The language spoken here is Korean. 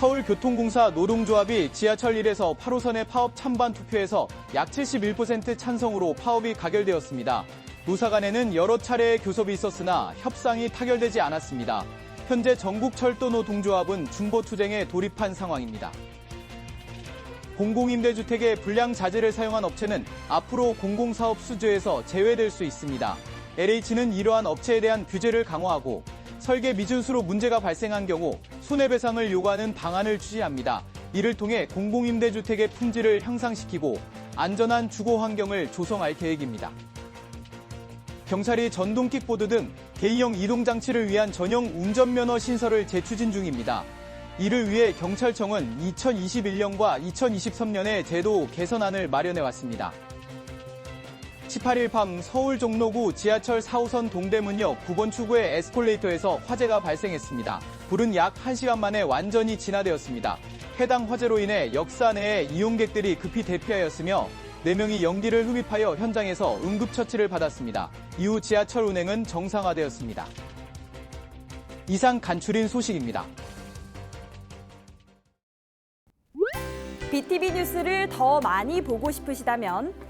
서울교통공사 노동조합이 지하철 1에서 8호선의 파업 찬반 투표에서 약 71% 찬성으로 파업이 가결되었습니다. 노사 간에는 여러 차례의 교섭이 있었으나 협상이 타결되지 않았습니다. 현재 전국철도노동조합은 중보투쟁에 돌입한 상황입니다. 공공임대주택의 불량 자재를 사용한 업체는 앞으로 공공사업 수주에서 제외될 수 있습니다. LH는 이러한 업체에 대한 규제를 강화하고 설계 미준수로 문제가 발생한 경우 손해배상을 요구하는 방안을 추진합니다. 이를 통해 공공임대주택의 품질을 향상시키고 안전한 주거 환경을 조성할 계획입니다. 경찰이 전동 킥보드 등 개인형 이동 장치를 위한 전용 운전면허 신설을 재추진 중입니다. 이를 위해 경찰청은 2021년과 2023년에 제도 개선안을 마련해 왔습니다. 18일 밤 서울 종로구 지하철 4호선 동대문역 9번 출구의 에스컬레이터에서 화재가 발생했습니다. 불은 약 1시간 만에 완전히 진화되었습니다. 해당 화재로 인해 역사 내에 이용객들이 급히 대피하였으며 4명이 연기를 흡입하여 현장에서 응급처치를 받았습니다. 이후 지하철 운행은 정상화되었습니다. 이상 간추린 소식입니다. BTV 뉴스를 더 많이 보고 싶으시다면